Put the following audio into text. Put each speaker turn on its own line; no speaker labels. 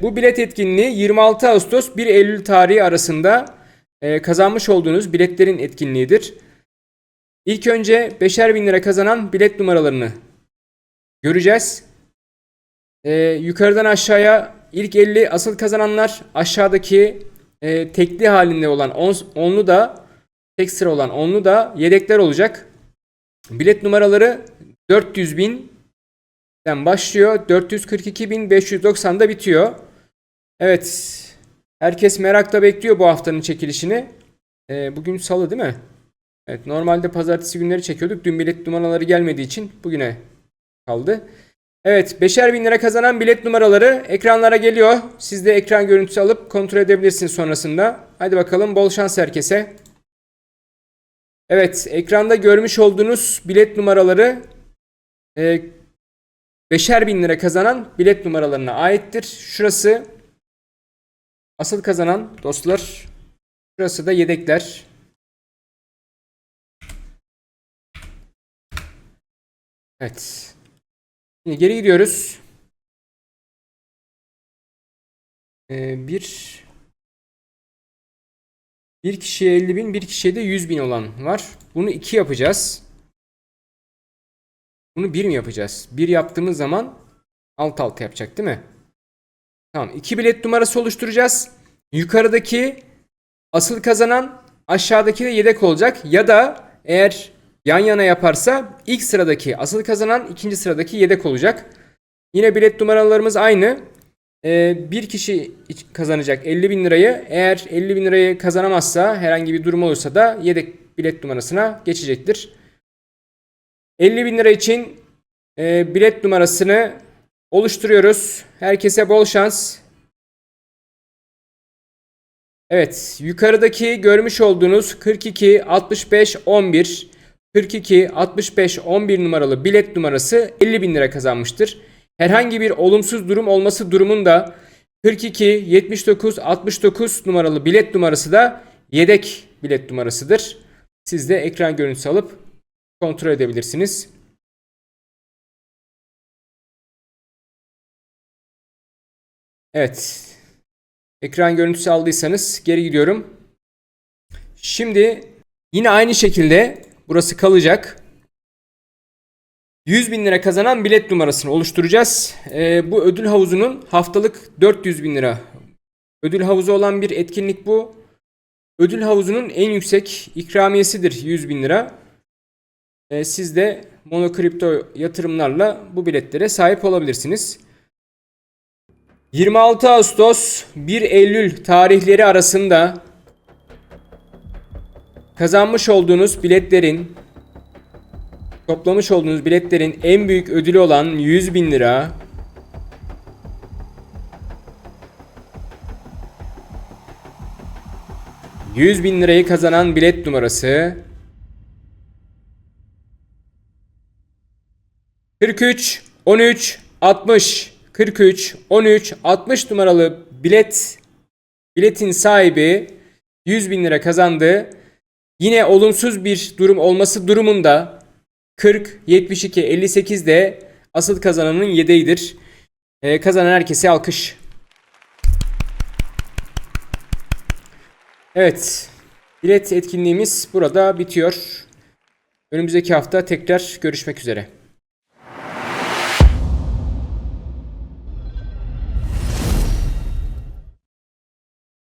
Bu bilet etkinliği 26 Ağustos 1 Eylül tarihi arasında e, kazanmış olduğunuz biletlerin etkinliğidir. İlk önce 5'er bin lira kazanan bilet numaralarını göreceğiz. E, yukarıdan aşağıya ilk 50 asıl kazananlar aşağıdaki e, tekli halinde olan 10 onlu da tek sıra olan onlu da yedekler olacak. Bilet numaraları 400 binden başlıyor. 442.590'da bitiyor. Evet. Herkes merakla bekliyor bu haftanın çekilişini. Ee, bugün salı değil mi? Evet. Normalde pazartesi günleri çekiyorduk. Dün bilet numaraları gelmediği için bugüne kaldı. Evet. Beşer bin lira kazanan bilet numaraları ekranlara geliyor. Siz de ekran görüntüsü alıp kontrol edebilirsiniz sonrasında. Hadi bakalım bol şans herkese. Evet. Ekranda görmüş olduğunuz bilet numaraları e, beşer bin lira kazanan bilet numaralarına aittir. Şurası asıl kazanan dostlar. Şurası da yedekler. Evet. Şimdi geri gidiyoruz. Ee, bir bir kişiye 50 bin, bir kişiye de 100 bin olan var. Bunu 2 yapacağız. Bunu 1 mi yapacağız? 1 yaptığımız zaman alt alta yapacak değil mi? Tamam. 2 bilet numarası oluşturacağız. Yukarıdaki asıl kazanan aşağıdaki de yedek olacak. Ya da eğer yan yana yaparsa ilk sıradaki asıl kazanan ikinci sıradaki yedek olacak. Yine bilet numaralarımız aynı. Ee, bir kişi kazanacak 50 bin lirayı. Eğer 50 bin lirayı kazanamazsa herhangi bir durum olursa da yedek bilet numarasına geçecektir. 50 bin lira için e, bilet numarasını oluşturuyoruz. Herkese bol şans. Evet, yukarıdaki görmüş olduğunuz 42 65 11 42 65 11 numaralı bilet numarası 50 bin lira kazanmıştır. Herhangi bir olumsuz durum olması durumunda 42 79 69 numaralı bilet numarası da yedek bilet numarasıdır. Siz de ekran görüntüsü alıp kontrol edebilirsiniz. Evet. Ekran görüntüsü aldıysanız geri gidiyorum. Şimdi yine aynı şekilde burası kalacak. 100 bin lira kazanan bilet numarasını oluşturacağız. Ee, bu ödül havuzunun haftalık 400 bin lira ödül havuzu olan bir etkinlik bu. Ödül havuzunun en yüksek ikramiyesidir 100 bin lira. Ee, siz de monokripto yatırımlarla bu biletlere sahip olabilirsiniz. 26 Ağustos 1 Eylül tarihleri arasında kazanmış olduğunuz biletlerin toplamış olduğunuz biletlerin en büyük ödülü olan 100 bin lira ...100 bin lirayı kazanan bilet numarası... 43 13 60 43 13 60 numaralı bilet biletin sahibi 100 bin lira kazandı. Yine olumsuz bir durum olması durumunda 40 72 58 de asıl kazananın yedeğidir. Ee, kazanan herkese alkış. Evet. Bilet etkinliğimiz burada bitiyor. Önümüzdeki hafta tekrar görüşmek üzere.